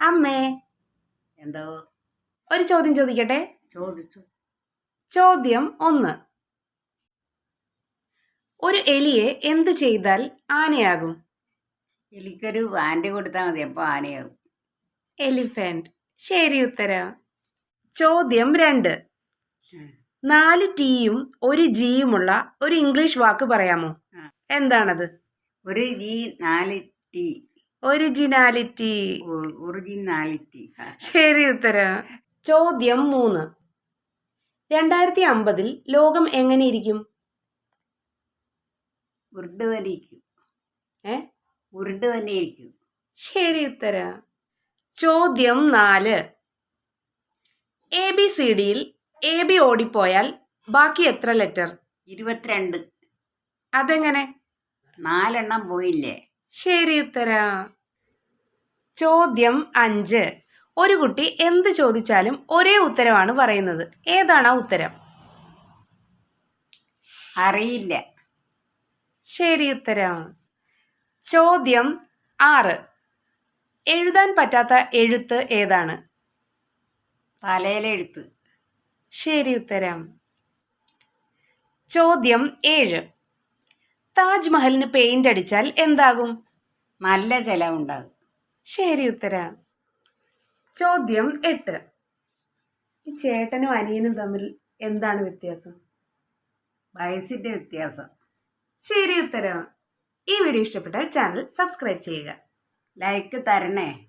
അമ്മേ. എന്തോ? ഒരു ചോദ്യം ചോദിക്കട്ടെ? ചോദിച്ചു. ചോദ്യം ഒന്ന്. ഒരു എലിയെ എന്ത് ചെയ്താൽ ആനയാകും? എലിക്കൊരു വാൻഡ് കൊടുത്താൽ മതി അപ്പോൾ ആനയാകും. എലിഫന്റ്. ശരി ഉത്തരം. ചോദ്യം രണ്ട്. നാല് ടീയും ഒരു ജിയുമുള്ള ഒരു ഇംഗ്ലീഷ് വാക്ക് പറയാമോ. എന്താണത്? ഒരു ജി നാല് ടി. ഒറിജിനാലിറ്റി ഒറിജിനാലിറ്റി ശരി ഉത്തരം. ചോദ്യം മൂന്ന്. രണ്ടായിരത്തി അമ്പതിൽ ലോകം എങ്ങനെയിരിക്കും ഉരുണ്ട് തന്നെ ഇരിക്കും. ഏ? ഉരുണ്ട് തന്നെ ഇരിക്കും. ശരി ഉത്തരം. ചോദ്യം നാല്. എ ബി സി ഡിയിൽ എ ബി ഓടിപ്പോയാൽ ബാക്കി എത്ര ലെറ്റർ? ഇരുപത്തിരണ്ട്. അതെങ്ങനെ? നാലെണ്ണം പോയില്ലേ? ശരി ഉത്തര. ചോദ്യം അഞ്ച്. ഒരു കുട്ടി എന്ത് ചോദിച്ചാലും ഒരേ ഉത്തരമാണ് പറയുന്നത്. ഏതാണ് ആ ഉത്തരം? അറിയില്ല. ശരി ഉത്തരം. ചോദ്യം ആറ്. എഴുതാൻ പറ്റാത്ത എഴുത്ത് ഏതാണ്? തലയിലെഴുത്ത്. ശരി ഉത്തരം. ചോദ്യം ഏഴ്. താജ്മഹലിന് പെയിന്റ് അടിച്ചാൽ എന്താകും? നല്ല ചെലവുണ്ടാകും. ശരി ഉത്തര. ചോദ്യം എട്ട്. ഈ ചേട്ടനും അനിയനും തമ്മിൽ എന്താണ് വ്യത്യാസം? വയസ്സിന്റെ വ്യത്യാസം. ശരി ഉത്തരം. ഈ വീഡിയോ ഇഷ്ടപ്പെട്ടാൽ ചാനൽ സബ്സ്ക്രൈബ് ചെയ്യുക. ലൈക്ക് തരണേ.